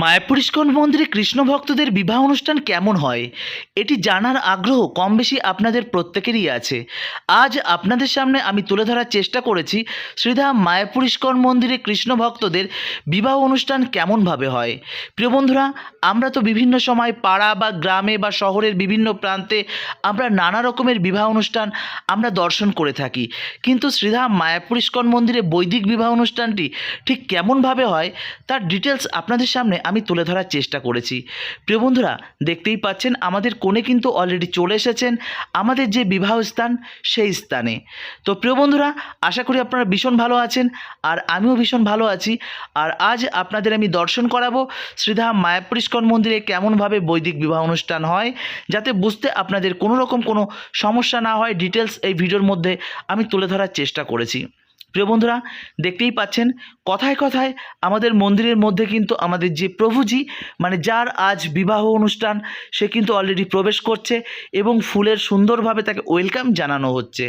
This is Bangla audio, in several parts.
মায়াপুর ইস্কন মন্দিরে কৃষ্ণ ভক্তদের বিবাহ অনুষ্ঠান কেমন হয়? এটি জানার আগ্রহ কম বেশি আপনাদের প্রত্যেকেরই আছে। আজ আপনাদের সামনে আমি তুলে ধরার চেষ্টা করেছি শ্রীধাম মায়াপুর ইস্কন মন্দিরে কৃষ্ণ ভক্তদের বিবাহ অনুষ্ঠান কেমনভাবে হয়। প্রিয় বন্ধুরা, আমরা তো বিভিন্ন সময় পাড়া বা গ্রামে বা শহরের বিভিন্ন প্রান্তে আমরা নানা রকমের বিবাহ অনুষ্ঠান আমরা দর্শন করে থাকি। কিন্তু শ্রীধাম মায়াপুর ইস্কন মন্দিরে বৈদিক বিবাহ অনুষ্ঠানটি ঠিক কেমনভাবে হয়, তার ডিটেলস আপনাদের সামনে আমি তুলে ধরার চেষ্টা করেছি। প্রিয় বন্ধুরা, দেখতেই পাচ্ছেন আমাদের কোণে কিন্তু অলরেডি চলে এসেছেন আমাদের যে বিবাহ স্থান সেই স্থানে। তো প্রিয় বন্ধুরা, আশা করি আপনারা ভীষণ ভালো আছেন আর আমিও ভীষণ ভালো আছি। আর আজ আপনাদের আমি দর্শন করাবো শ্রীধাম মায়াপুরিস্কন মন্দিরে কেমনভাবে বৈদিক বিবাহ অনুষ্ঠান হয়, যাতে বুঝতে আপনাদের কোনো রকম কোনো সমস্যা না হয়। ডিটেলস এই ভিডিওর মধ্যে আমি তুলে ধরার চেষ্টা করেছি। প্রিয় বন্ধুরা, দেখতেই পাচ্ছেন, কথায় কথায় আমাদের মন্দিরের মধ্যে কিন্তু আমাদের যে প্রভুজি মানে যার আজ বিবাহ অনুষ্ঠান, সে কিন্তু অলরেডি প্রবেশ করছে এবং ফুলের সুন্দরভাবে তাকে ওয়েলকাম জানানো হচ্ছে।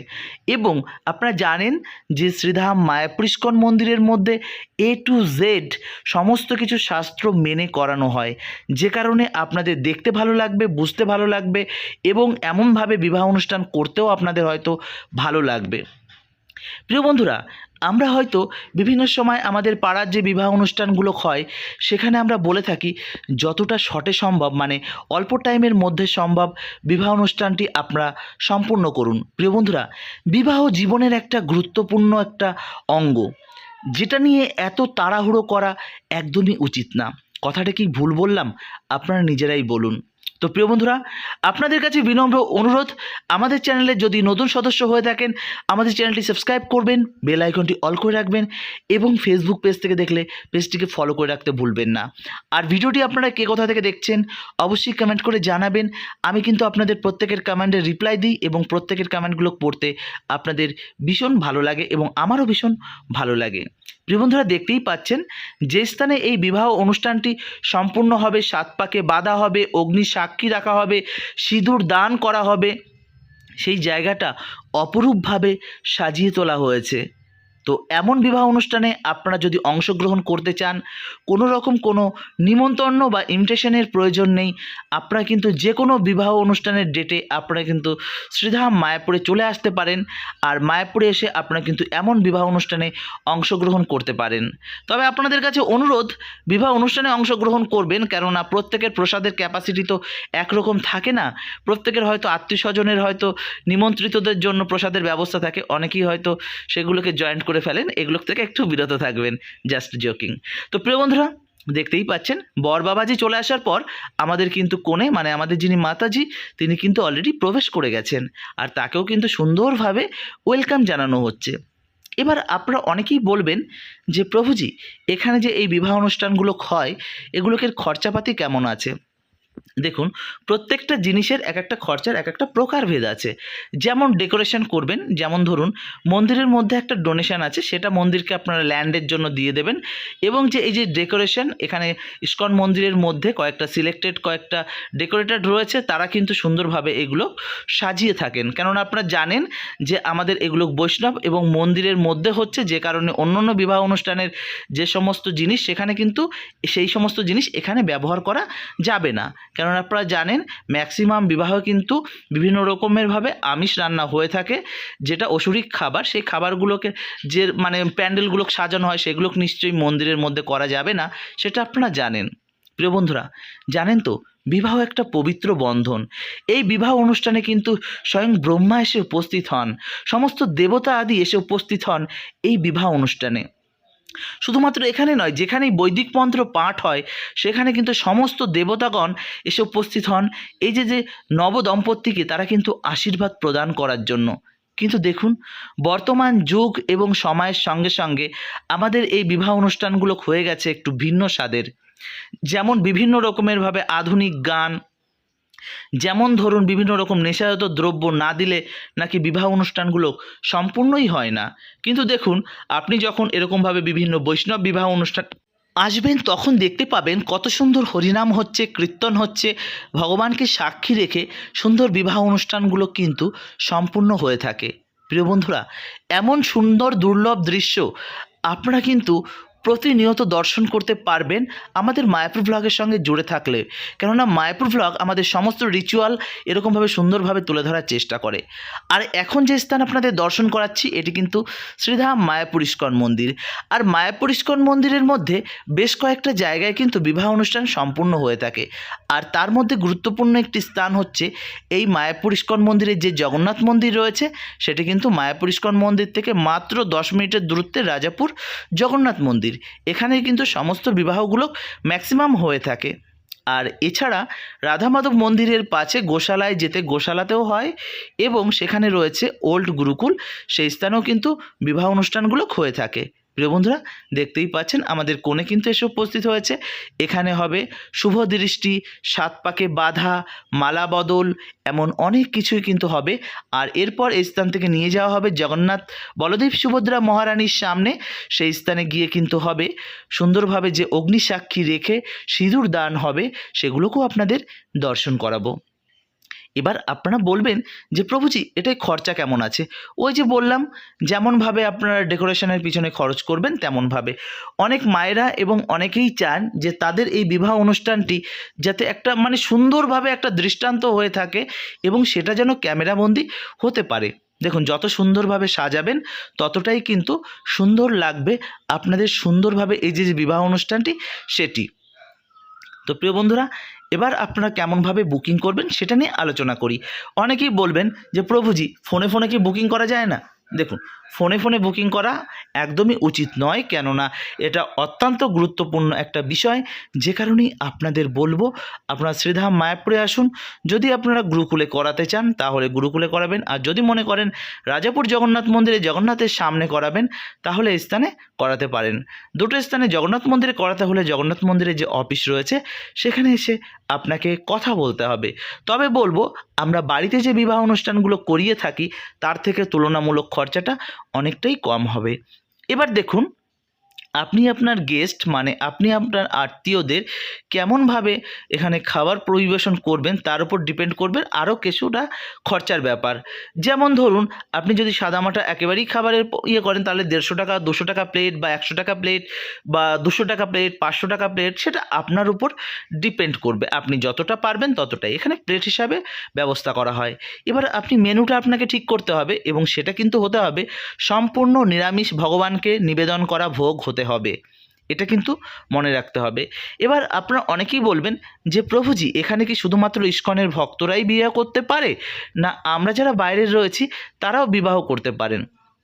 এবং আপনারা জানেন যে শ্রীধাম মায়াপুর ইস্কন মন্দিরের মধ্যে এ টু জেড সমস্ত কিছু শাস্ত্র মেনে করানো হয়। যে কারণে আপনাদের দেখতে ভালো লাগবে, বুঝতে ভালো লাগবে এবং এমনভাবে বিবাহ অনুষ্ঠান করতেও আপনাদের হয়তো ভালো লাগবে। প্রিয় বন্ধুরা, আমরা হয়তো বিভিন্ন সময় আমাদের পাড়ার যে বিবাহ অনুষ্ঠানগুলো হয়, সেখানে আমরা বলে থাকি যতটা শর্টে সম্ভব মানে অল্প টাইমের মধ্যে সম্ভব বিবাহ অনুষ্ঠানটি আপনারা সম্পূর্ণ করুন। প্রিয় বন্ধুরা, বিবাহ জীবনের একটা গুরুত্বপূর্ণ একটা অঙ্গ, যেটা নিয়ে এত তাড়াহুড়ো করা একদমই উচিত না। কথাটা কি ভুল বললাম? আপনারা নিজেরাই বলুন। তো প্রিয় বন্ধুরা, আপনাদের কাছে বিনম্র অনুরোধ, আমাদের চ্যানেলে যদি নতুন সদস্য হয়ে থাকেন, আমাদের চ্যানেলটি সাবস্ক্রাইব করবেন, বেল আইকনটি অল করে রাখবেন এবং ফেসবুক পেজ থেকে দেখলে পেজটিকে ফলো করে রাখতে ভুলবেন না। আর ভিডিওটি আপনারা কে কোথা থেকে দেখছেন, অবশ্যই কমেন্ট করে জানাবেন। আমি কিন্তু আপনাদের প্রত্যেকের কমেন্টের রিপ্লাই দিই এবং প্রত্যেকের কমেন্টগুলো পড়তে আপনাদের ভীষণ ভালো লাগে এবং আমারও ভীষণ ভালো লাগে। প্রিয় বন্ধুরা, দেখতেই পাচ্ছেন যে স্থানে এই বিবাহ অনুষ্ঠানটি সম্পূর্ণ হবে, সাত পাকে বাঁধা হবে, অগ্নি সাক্ষী রাখা হবে, সিঁদুর দান করা হবে। সেই জায়গাটা অপরূপভাবে সাজিয়ে তোলা হয়েছে। তো এমন বিবাহ অনুষ্ঠানে আপনারা যদি অংশগ্রহণ করতে চান, কোনো রকম কোনো নিমন্ত্রণ বা ইনভিটেশনের প্রয়োজন নেই, আপনারা কিন্তু যে কোনো বিবাহ অনুষ্ঠানের ডেটে আপনারা কিন্তু শ্রীধাম মায়াপুরে চলে আসতে পারেন আর মায়াপুরে এসে আপনারা কিন্তু এমন বিবাহ অনুষ্ঠানে অংশগ্রহণ করতে পারেন। তবে আপনাদের কাছে অনুরোধ, বিবাহ অনুষ্ঠানে অংশগ্রহণ করবেন কেননা প্রত্যেকের প্রসাদের ক্যাপাসিটি তো একরকম থাকে না। প্রত্যেকের হয়তো আত্মীয় স্বজনের হয়তো নিমন্ত্রিতদের জন্য প্রসাদের ব্যবস্থা থাকে, অনেকেই হয়তো সেগুলোকে জয়েন্ট করে ফেলেন এগুলো থেকে একটু বিরত থাকবেন জাস্ট জোকিং তো প্রিয় বন্ধুরা, দেখতেই পাচ্ছেন, বর বাবাজি চলে আসার পর আমাদের কিন্তু কোণে মানে আমাদের যিনি মাতাজি, তিনি কিন্তু অলরেডি প্রবেশ করে গেছেন। আর তাকেও কিন্তু সুন্দরভাবে ওয়েলকাম জানানো হচ্ছে। এবার আপনারা অনেকেই বলবেন যে, প্রভুজি, এখানে যে এই বিবাহ অনুষ্ঠানগুলো হয়, এগুলোকে খরচাপাতি কেমন আছে? দেখুন, প্রত্যেকটা জিনিসের এক একটা খরচার এক একটা প্রকারভেদ আছে। যেমন ডেকোরেশন করবেন, যেমন ধরুন, মন্দিরের মধ্যে একটা ডোনেশন আছে, সেটা মন্দিরকে আপনারা ল্যান্ডের জন্য দিয়ে দেবেন এবং যে এই যে ডেকোরেশন এখানে ইস্কন মন্দিরের মধ্যে কয়েকটা সিলেক্টেড কয়েকটা ডেকোরেটেড রয়েছে, তারা কিন্তু সুন্দরভাবে এগুলো সাজিয়ে থাকেন। কেননা আপনারা জানেন যে আমাদের এগুলো বৈষ্ণব এবং মন্দিরের মধ্যে হচ্ছে, যে কারণে অন্য অন্য বিবাহ অনুষ্ঠানের যে সমস্ত জিনিস, সেখানে কিন্তু সেই সমস্ত জিনিস এখানে ব্যবহার করা যাবে না। কেননা আপনারা জানেন ম্যাক্সিমাম বিবাহ কিন্তু বিভিন্ন রকমেরভাবে আমিষ রান্না হয়ে থাকে। যেটা অসুরিক খাবার, সেই খাবারগুলোকে যে মানে প্যান্ডেলগুলো সাজানো হয়, সেগুলো নিশ্চয়ই মন্দিরের মধ্যে করা যাবে না, সেটা আপনারা জানেন। প্রিয় বন্ধুরা, জানেন তো, বিবাহ একটা পবিত্র বন্ধন। এই বিবাহ অনুষ্ঠানে কিন্তু স্বয়ং ব্রহ্মা এসে উপস্থিত হন। সমস্ত দেবতা আদি এসে উপস্থিত হন এই বিবাহ অনুষ্ঠানে। শুধুমাত্র এখানে নয়, যেখানেই বৈদিক মন্ত্র পাঠ হয়, সেখানে কিন্তু সমস্ত দেবতাগণ এসে উপস্থিত হন। এই যে যে নব দম্পতিকে তারা কিন্তু আশীর্বাদ প্রদান করার জন্য। কিন্তু দেখুন, বর্তমান যুগ এবং সময়ের সঙ্গে সঙ্গে আমাদের এই বিবাহ অনুষ্ঠানগুলো হয়ে গেছে একটু ভিন্ন স্বাদের। যেমন বিভিন্ন রকমেরভাবে আধুনিক গান যেমন ধরুন বিভিন্ন রকম নেশাজাত দ্রব্য না দিলে নাকি বিবাহ অনুষ্ঠানগুলো সম্পূর্ণই হয় না। কিন্তু দেখুন, আপনি যখন এরকমভাবে বিভিন্ন বৈষ্ণব বিবাহ অনুষ্ঠান আসবেন, তখন দেখতে পাবেন কত সুন্দর হরিনাম হচ্ছে, কীর্তন হচ্ছে, ভগবানকে সাক্ষী রেখে সুন্দর বিবাহ অনুষ্ঠানগুলো কিন্তু সম্পূর্ণ হয়ে থাকে। প্রিয় বন্ধুরা, এমন সুন্দর দুর্লভ দৃশ্য আপনারা কিন্তু প্রতিনিয়ত দর্শন করতে পারবেন আমাদের মায়াপুর ভ্লগের সঙ্গে জুড়ে থাকলে। কেননা মায়াপুর ব্লগ আমাদের সমস্ত রিচুয়াল এরকমভাবে সুন্দরভাবে তুলে ধরার চেষ্টা করে। আর এখন যে স্থান আপনাদের দর্শন করাচ্ছি, এটি কিন্তু শ্রীধাম মায়াপুর ইস্কন মন্দির। আর মায়াপুর ইস্কন মন্দিরের মধ্যে বেশ কয়েকটা জায়গায় কিন্তু বিবাহ অনুষ্ঠান সম্পূর্ণ হয়ে থাকে। আর তার মধ্যে গুরুত্বপূর্ণ একটি স্থান হচ্ছে এই মায়াপুর ইস্কন মন্দিরের যে জগন্নাথ মন্দির রয়েছে, সেটি কিন্তু মায়াপুর ইস্কন মন্দির থেকে মাত্র দশ মিনিটের দূরত্বে রাজাপুর জগন্নাথ মন্দির। এখানে কিন্তু সমস্ত বিবাহগুলো ম্যাক্সিমাম হয়ে থাকে। আর এছাড়া রাধা মাধব মন্দিরের পাশে গোশালায় যেতে গোশালাতেও হয় এবং সেখানে রয়েছে ওল্ড গুরুকুল। সেই স্থানেও কিন্তু বিবাহ অনুষ্ঠানগুলো হয়ে থাকে। প্রিয় বন্ধুরা, দেখতেই পাচ্ছেন আমাদের কোণে কিন্তু এসে উপস্থিত হয়েছে। এখানে হবে শুভ দৃষ্টি, সাত পাকে বাধা, মালা বদল, এমন অনেক কিছুই কিন্তু হবে। আর এরপর এই স্থান থেকে নিয়ে যাওয়া হবে জগন্নাথ বলদেব সুভদ্রা মহারানীর সামনে। সেই স্থানে গিয়ে কিন্তু হবে সুন্দরভাবে যে অগ্নিসাক্ষী রেখে সিঁদুর দান হবে, সেগুলোকেও আপনাদের দর্শন করাবো। এবার আপনারা বলবেন যে, প্রভুজি, এটাই খরচা কেমন আছে? ওই যে বললাম, যেমনভাবে আপনারা ডেকোরেশনের পিছনে খরচ করবেন, তেমনভাবে। অনেক মায়েরা এবং অনেকেই চান যে, তাদের এই বিবাহ অনুষ্ঠানটি যাতে একটা মানে সুন্দরভাবে একটা দৃষ্টান্ত হয়ে থাকে এবং সেটা যেন ক্যামেরাবন্দি হতে পারে। দেখুন, যত সুন্দরভাবে সাজাবেন, ততটাই কিন্তু সুন্দর লাগবে আপনাদের সুন্দরভাবে এই যে বিবাহ অনুষ্ঠানটি, সেটি। তো প্রিয় বন্ধুরা এবার আপনারা কেমনভাবে বুকিং করবেন সেটা নিয়ে আলোচনা করি। অনেকেই বলবেন যে, প্রভুজি, ফোনে ফোনে কি বুকিং করা যায় না? দেখুন, ফোনে ফোনে বুকিং করা একদমই উচিত নয়, কেননা এটা অত্যন্ত গুরুত্বপূর্ণ একটা বিষয়। যে কারণেই আপনাদের বলব, আপনারা শ্রীধাম মায়াপুরে আসুন। যদি আপনারা গুরুকুলে করাতে চান, তাহলে গুরুকুলে করাবেন। আর যদি মনে করেন রাজাপুর জগন্নাথ মন্দিরে জগন্নাথের সামনে করাবেন, তাহলে স্থানে করাতে পারেন। দুটো স্থানে জগন্নাথ মন্দিরে করাতে হলে জগন্নাথ মন্দিরে যে অফিস রয়েছে, সেখানে এসে আপনাকে কথা বলতে হবে। তবে বলব, আমরা বাড়িতে যে বিবাহ অনুষ্ঠানগুলো করিয়ে থাকি, তার থেকে তুলনামূলক খরচাটা অনেকটাই কম হবে। এবার দেখুন আপনি আপনার গেস্ট মানে আপনি আপনার আত্মীয়দের কেমনভাবে এখানে খাবার পরিবেশন করবেন, তার উপর ডিপেন্ড করবেন, আরও কিছুটা খরচার ব্যাপার। যেমন ধরুন, আপনি যদি সাদামাটা একেবারেই খাবারের ইয়ে করেন, তাহলে দেড়শো টাকা, দুশো টাকা প্লেট বা একশো টাকা প্লেট বা দুশো টাকা প্লেট পাঁচশো টাকা প্লেট সেটা আপনার উপর ডিপেন্ড করবে। আপনি যতটা পারবেন ততটাই। এখানে প্লেট হিসাবে ব্যবস্থা করা হয়। এবার আপনি মেনুটা আপনাকে ঠিক করতে হবে এবং সেটা কিন্তু হতে হবে সম্পূর্ণ নিরামিষ ভগবানকে নিবেদন করা ভোগ হতে হবে। এটা কিন্তু মনে রাখতে হবে। এবার আপনারা অনেকেই বলবেন যে, প্রভুজি, এখানে কি শুধুমাত্র ইস্কনের ভক্তরাই বিয়ে করতে পারে? না, আমরা যারা বাইরের রয়েছি, তারাও বিবাহ করতে পারেন।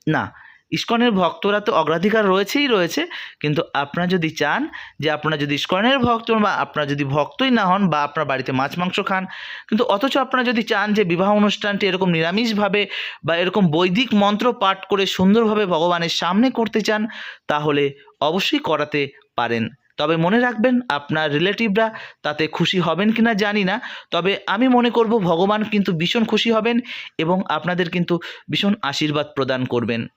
না, ইস্কনের ভক্তরা তো অগ্রাধিকার রয়েছেই রয়েছে, কিন্তু আপনারা যদি চান যে, আপনারা যদি ইস্কনের ভক্ত বা আপনারা যদি ভক্তই না হন বা আপনার বাড়িতে মাছ, মাংস খান, কিন্তু অথচ আপনারা যদি চান যে, বিবাহ অনুষ্ঠানটি এরকম নিরামিষভাবে বা এরকম বৈদিক মন্ত্র পাঠ করে সুন্দরভাবে ভগবানের সামনে করতে চান, তাহলে অবশ্যই করাতে পারেন। তবে মনে রাখবেন, আপনার রিলেটিভরা তাতে খুশি হবেন কি না জানি না। তবে আমি মনে করব, ভগবান কিন্তু ভীষণ খুশি হবেন এবং আপনাদের কিন্তু ভীষণ আশীর্বাদ প্রদান করবেন।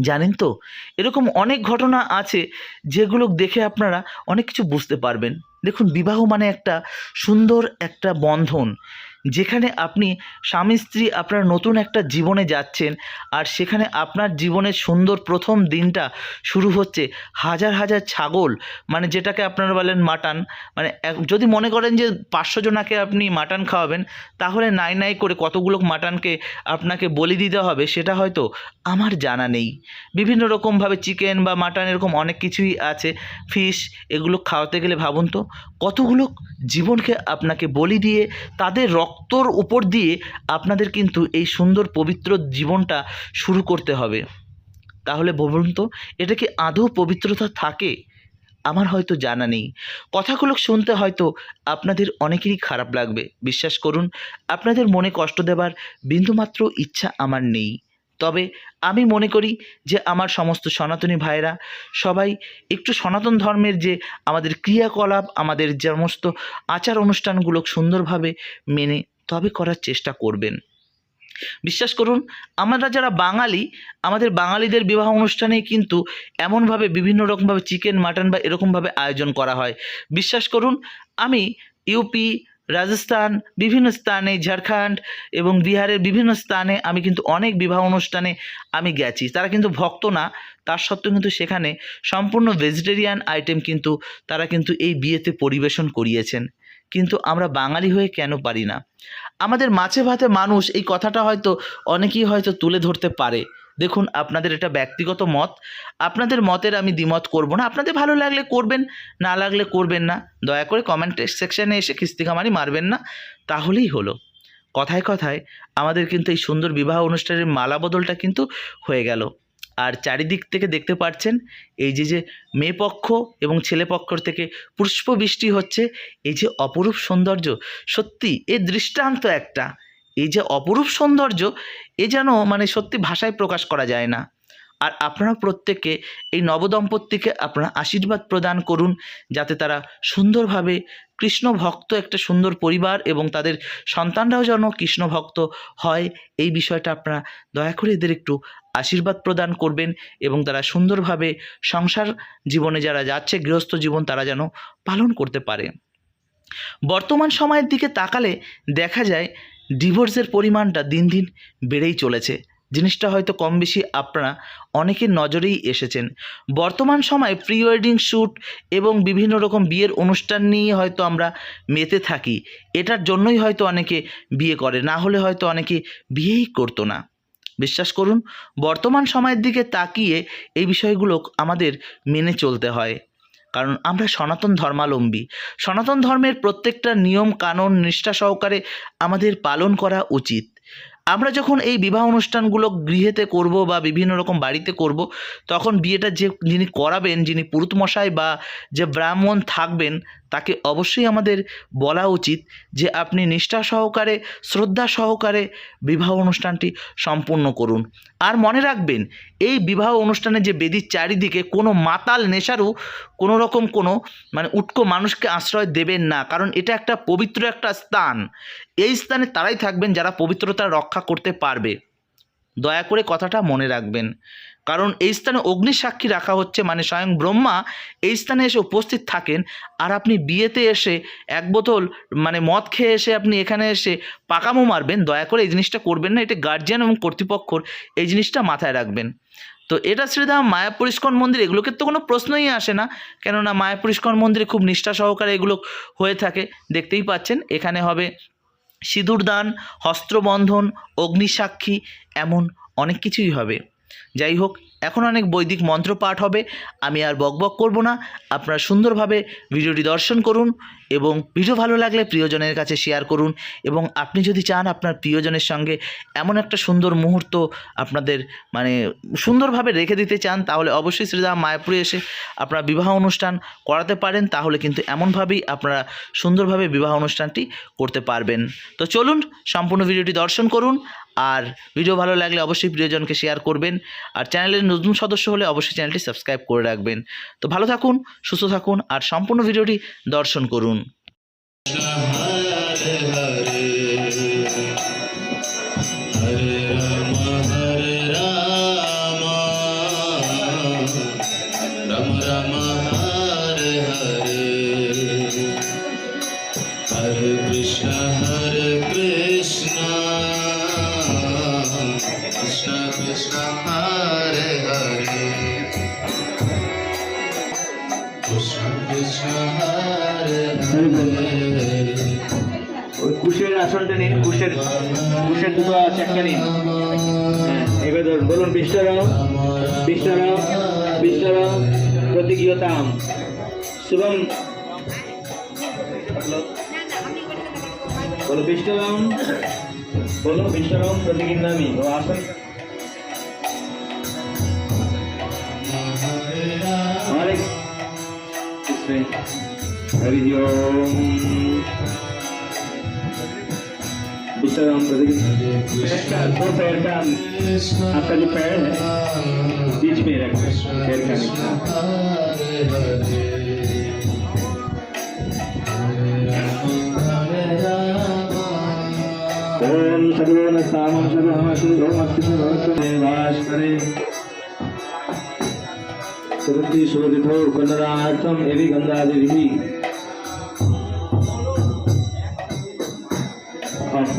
জানেন তো, এরকম অনেক ঘটনা আছে যেগুলো দেখে আপনারা অনেক কিছু বুঝতে পারবেন। দেখুন, বিবাহ মানে একটা সুন্দর একটা বন্ধন। যেখানে আপনি স্বামী স্ত্রী আপনার নতুন একটা জীবনে যাচ্ছেন আর সেখানে আপনার জীবনের সুন্দর প্রথম দিনটা শুরু হচ্ছে হাজার হাজার ছাগল মানে যেটাকে আপনারা বলেন মাটন মানে যদি মনে করেন যে পাঁচশো জনাকে আপনি মাটন খাওয়াবেন, তাহলে নাই নাই করে কতগুলো মাটনকে আপনাকে বলি দিতে হবে সেটা হয়তো আমার জানা নেই। বিভিন্ন রকমভাবে চিকেন বা মাটন এরকম অনেক কিছুই আছে, ফিশ এগুলো খাওয়াতে গেলে ভাবুন তো, কতগুলো জীবনকে আপনাকে বলি দিয়ে তাদের রক্তর উপর দিয়ে আপনাদের কিন্তু এই সুন্দর পবিত্র জীবনটা শুরু করতে হবে। তাহলে বলুন তো, এটা কি আদৌ পবিত্রতা থাকে? আমার হয়তো জানা নেই। কথাগুলো শুনতে হয়তো আপনাদের অনেকেরই খারাপ লাগবে, বিশ্বাস করুন। আপনাদের মনে কষ্ট দেবার বিন্দুমাত্র ইচ্ছা আমার নেই। তবে আমি মনে করি যে আমার সমস্ত সনাতনী ভাইয়েরা সবাই একটু সনাতন ধর্মের যে আমাদের ক্রিয়াকলাপ, আমাদের সমস্ত আচার অনুষ্ঠানগুলো সুন্দরভাবে মেনে তবে করার চেষ্টা করবেন। বিশ্বাস করুন, আমরা যারা বাঙালি, আমাদের বাঙালিদের বিবাহ অনুষ্ঠানে কিন্তু এমনভাবে বিভিন্ন রকমভাবে চিকেন মাটন বা এরকমভাবে আয়োজন করা হয়। বিশ্বাস করুন, আমি ইউপি রাজস্থান, বিভিন্ন স্থানে ঝাড়খণ্ড এবং বিহারের বিভিন্ন স্থানে আমি কিন্তু অনেক বিবাহ অনুষ্ঠানে আমি গেছি। তারা কিন্তু ভক্ত না, তার সত্ত্বেও কিন্তু সেখানে সম্পূর্ণ ভেজিটেরিয়ান আইটেম কিন্তু তারা কিন্তু এই বিয়েতে পরিবেশন করিয়েছেন। কিন্তু আমরা বাঙালি হয়ে কেন পারি না? আমাদের মাছে ভাতে মানুষ এই কথাটা হয়তো অনেকেই হয়তো তুলে ধরতে পারে। দেখুন, আপনাদের এটা ব্যক্তিগত মত। আপনাদের মতের আমি দ্বিমত করব না। আপনাদের ভালো লাগলে করবেন, না লাগলে করবেন না। দয়া করে কমেন্ট সেকশানে এসে কিস্তি খিস্তিকামারি মারবেন না। তাহলেই হলো। কথায় কথায় আমাদের কিন্তু এই সুন্দর বিবাহ অনুষ্ঠানের মালা বদলটা কিন্তু হয়ে গেল। আর চারিদিক থেকে দেখতে পাচ্ছেন এই যে যে মেয়ে পক্ষ এবং ছেলে পক্ষ থেকে পুষ্প বৃষ্টি হচ্ছে, এই যে অপরূপ সৌন্দর্য, সত্যি এ দৃষ্টান্ত একটা। এই যে অপরূপ সৌন্দর্য, এ যেন মানে সত্যি ভাষায় প্রকাশ করা যায় না। আর আপনারা প্রত্যেককে এই নবদম্পতিকে আপনারা আশীর্বাদ প্রদান করুন, যাতে তারা সুন্দরভাবে কৃষ্ণ ভক্ত একটা সুন্দর পরিবার এবং তাদের সন্তানরাও যেন কৃষ্ণ ভক্ত হয়, এই বিষয়টা আপনারা দয়া করে এদের একটু আশীর্বাদ প্রদান করবেন এবং তারা সুন্দরভাবে সংসার জীবনে যারা যাচ্ছে, গৃহস্থ জীবন তারা যেন পালন করতে পারে। বর্তমান সময়ের দিকে তাকালে দেখা যায় ডিভোর্সের পরিমাণটা দিন দিন বেড়েই চলেছে। জিনিসটা হয়তো কম বেশি আপনারা অনেকের নজরেই এসেছেন। বর্তমান সময়ে প্রি ওয়েডিং শ্যুট এবং বিভিন্ন রকম বিয়ের অনুষ্ঠান নিয়ে হয়তো আমরা মেতে থাকি। এটার জন্যই হয়তো অনেকে বিয়ে করে, না হলে হয়তো অনেকে বিয়েই করতো না। বিশ্বাস করুন, বর্তমান সময়ের দিকে তাকিয়ে এই বিষয়গুলো আমাদের মেনে চলতে হয়। কারণ আমরা সনাতন ধর্মালম্বী সনাতন ধর্মের প্রত্যেকটা নিয়ম, কানুন, নিষ্ঠা সহকারে আমাদের পালন করা উচিত। আমরা যখন এই বিবাহ অনুষ্ঠানগুলো গৃহেতে করব বা বিভিন্ন রকম বাড়িতে করব, তখন বিয়েটা যে যিনি করাবেন, যিনি পুরুতমশাই বা যে ব্রাহ্মণ থাকবেন তাকে অবশ্যই আমাদের বলা উচিত যে আপনি নিষ্ঠা সহকারে, শ্রদ্ধা সহকারে বিবাহ অনুষ্ঠানটি সম্পূর্ণ করুন। আর মনে রাখবেন, এই বিবাহ অনুষ্ঠানে যে বেদির চারিদিকে কোনো মাতাল নেশারও কোনো রকম কোনো মানে উটকো মানুষকে আশ্রয় দেবেন না, কারণ এটা একটা পবিত্র একটা স্থান। এই স্থানে তারাই থাকবেন যারা পবিত্রতা রক্ষা করতে পারবে। দয়া করে কথাটা মনে রাখবেন। কারণ এই স্থানে অগ্নি সাক্ষী রাখা হচ্ছে মানে স্বয়ং ব্রহ্মা এই স্থানে এসে উপস্থিত থাকেন। আর আপনি বিয়েতে এসে এক বোতল মানে মদ খেয়ে এসে আপনি এখানে এসে পাকামো মারবেন, দয়া করে এই জিনিসটা করবেন না, এটা গার্জিয়ান এবং কর্তৃপক্ষর এই জিনিসটা মাথায় রাখবেন। তো এটা শ্রীধাম মায়াপুর ইস্কন মন্দির, এগুলোকে তো কোনো প্রশ্নই আসে না, কেননা মায়াপুর মন্দিরে খুব নিষ্ঠা সহকারে এগুলো হয়ে থাকে, দেখতেই পাচ্ছেন। এখানে হবে সিঁদুরদান, হস্ত্রবন্ধন, অগ্নিসাক্ষী, এমন অনেক কিছুই হবে। যাই হোক এখন অনেক বৈদিক মন্ত্র পাঠ হবে, আমি আর বকবক করব না। আপনারা সুন্দরভাবে ভিডিওটি দর্শন করুন এবং ভিডিও ভালো লাগলে প্রিয়জনের কাছে শেয়ার করুন এবং আপনি যদি চান আপনার প্রিয়জনের সঙ্গে এমন একটা সুন্দর মুহূর্ত আপনাদের মানে সুন্দরভাবে রেখে দিতে চান, তাহলে অবশ্যই শ্রীরাম মায়াপুরে এসে আপনারা বিবাহ অনুষ্ঠান করাতে পারেন, তাহলে কিন্তু এমনভাবেই আপনারা সুন্দরভাবে বিবাহ অনুষ্ঠানটি করতে পারবেন। তো চলুন, সম্পূর্ণ ভিডিওটি দর্শন করুন। আর ভিডিও ভালো লাগলে অবশ্যই প্রিয়জনকে শেয়ার করবেন। আর চ্যানেলের নতুন সদস্য হলে অবশ্যই চ্যানেলটি সাবস্ক্রাইব করে রাখবেন। তো ভালো থাকুন, সুস্থ থাকুন, আর সম্পূর্ণ ভিডিওটি দর্শন করুন। কুশের দুটো আছে একটা নিন হ্যাঁ এবার ধরুন বলুন বিশ্বরাম বিশ্বরাম বিশ্বরাম প্রতিজ্ঞতাম শুভম বলো বিশ্বরাম বলো বিশ্বরাম প্রতিজ্ঞামি ও আসন हरे हरि ओम सीताराम प्रदेश दो पैर का आपका जो पैर है, बीच में रख पैर का ओम सर्वो न सामं सर्वमसि देवाश्वरे गंगादेवी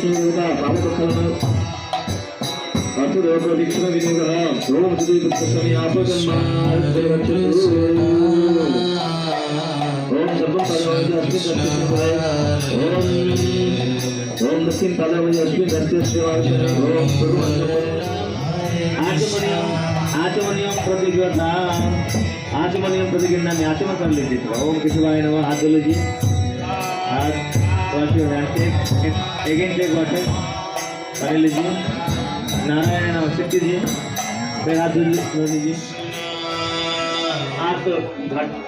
విష్ణు దేవత పాపకసలను పంచదేవత వీక్షణ వినియోగ ఓం శ్రీ కృష్ణని ఓం సర్వం పదవతి అస్మిన్ ఓం ఓం దక్షిణ పదవతి అస్మిన్ దర్శివాయ ఓం గురు ఆచమనీయం ఆచమనీయం ప్రతిగత wash your hand take again take water कर लीजिए नारायण नमस्ते कीजिए फिर हाथ धो लीजिए हाथ घट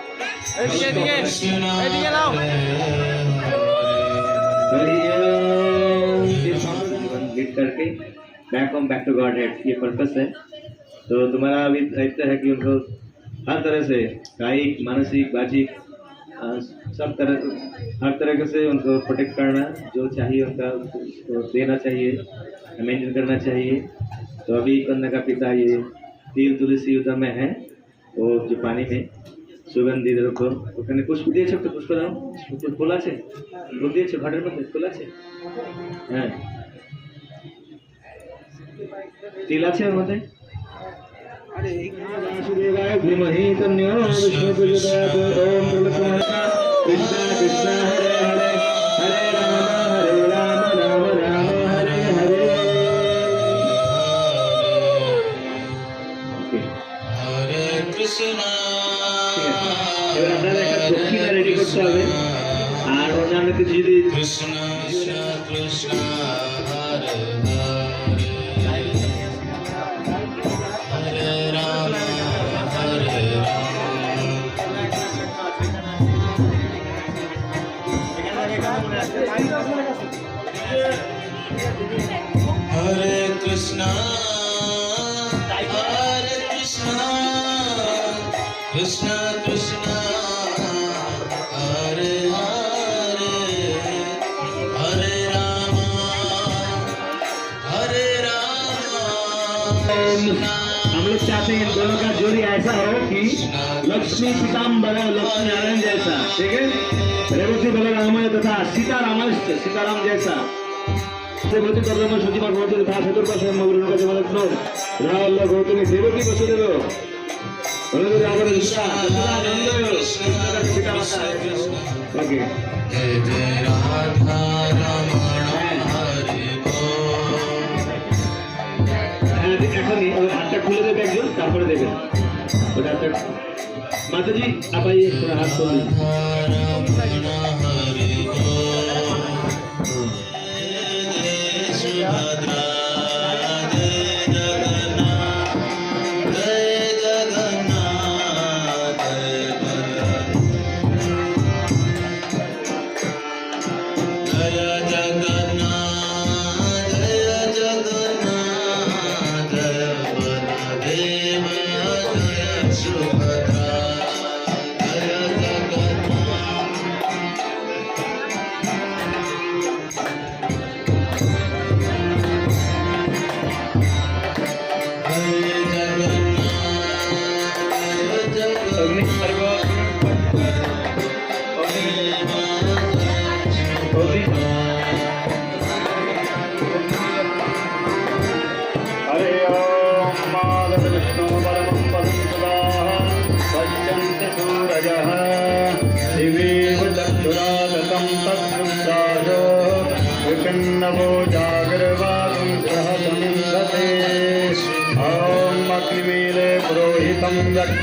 करके back home back to Godhead ये पर्पस है. तो तुम्हारा अभी दायित्व है कि उनको हर तरह से कायिक मानसिक बाजिक सब तरह हर तरह से उनको प्रोटेक्ट करना जो चाहिए उनका उसको देना चाहिए मेंटेन करना चाहिए तो अभी कन्या का पिता ये তিল তুলসী উদা में है ও যে পানি में সুগন্ধি দ্রব্য ওখানে পুষ্প দিয়েছে একটু পুষ্প দাও পুষ্প ফুল আছে ফুল দিয়েছে ঘটের মধ্যে ফুল আছে হ্যাঁ তিল আছে ওর মধ্যে এবার আপনারা একটা দক্ষিণা রেডি করতে হবে। আর অন্যান্য কিছু যদি Krishna Krishna Hare Hare Rama Hare हम लोग चाहते हैं इन दोनों का जोड़ी ऐसा हो कि लक्ष्मी पीताम्बर लक्ष्मी नारायण जैसा ठीक है? रेवती बलराम तथा सीताराम सीताराम जैसा। শ্রীমতী কল্যাণ সচিব মহোদয় তা সদর পাশে মগুলের কাছে মাদক নয় রা আল্লাহ গৌতমী দেবকী বসে দেব? অনুদের আবার ইচ্ছা আনন্দ ওকে জয় জয় রাধা রমণ হরি বল এখনই মাতাজি, আপাই হাত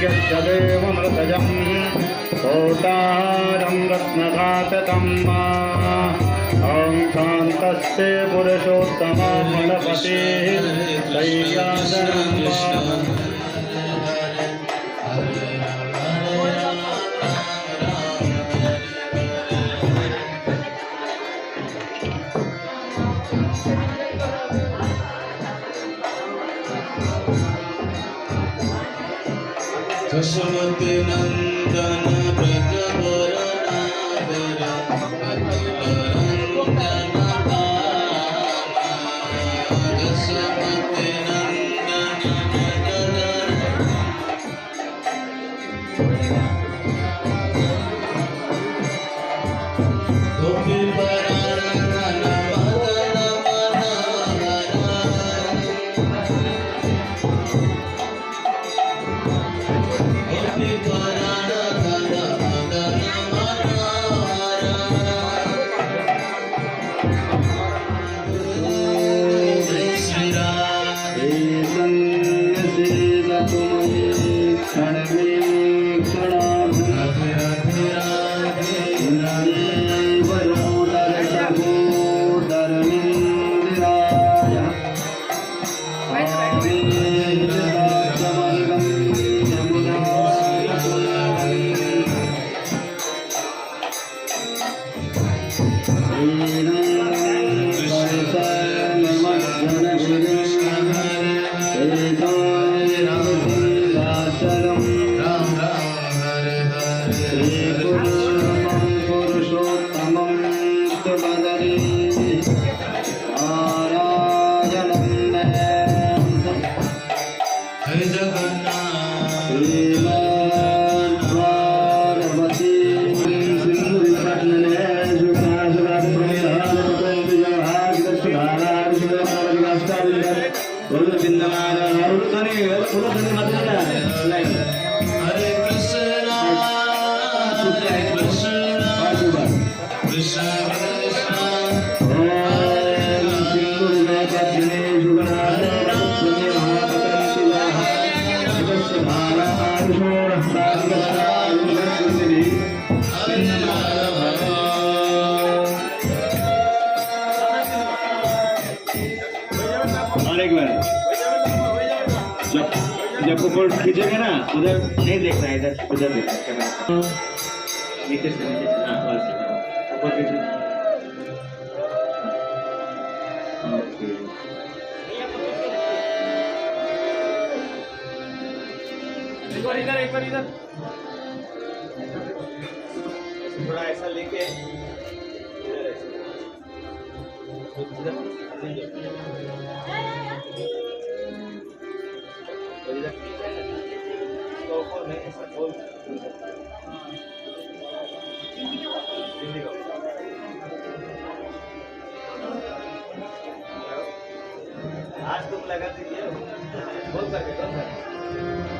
यत्र देव हृदयं कोटाहारं रत्नम् अहङ्कान्तस्ते पुरुषोत्तमपतेः मदे नन्दन प्रक और एक बार। जब जब ऊपर खींचेगा ना उधर नहीं देखना है इधर उधर देखना है नीचे से नीचे से हाँ बस ऊपर खींचो ओके। थोड़ा ऐसा लेके। नहीं ऐसा बोल आज तुम लगा दीजिए बोल सके बोल करके